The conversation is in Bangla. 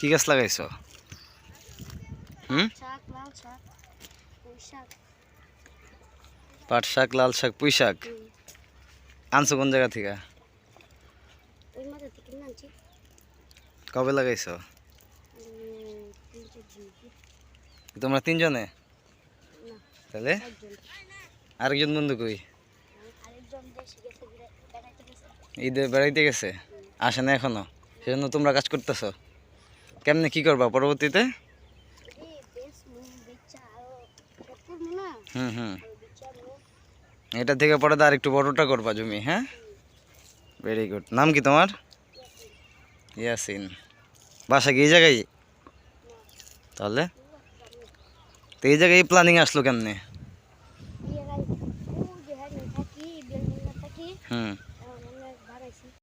কি গাছ লাগাইছো? হুম? পাট শাক লাল শাক পুঁই শাক? আনছো কোন জায়গা থেকে? কবে লাগাইছো? তোমরা তিনজনে? তাহলে? আরেকজন বন্ধু কই? ঈদে বেড়াইতে গেছে? আসে না এখনও? সেজন্য তোমরা কাজ করতেছো? কেমনে কি করবা পরবর্তীতে? হুম হুম। এটা থেকে পরে তো আর একটু বড়টা করবা জমি হ্যাঁ? ভেরি গুড নাম কি তোমার? ইয়াসিন। বাসা কি এই জায়গায়? তাহলে? তো এই জায়গায় প্ল্যানিং আসলো কেমনে? হুম।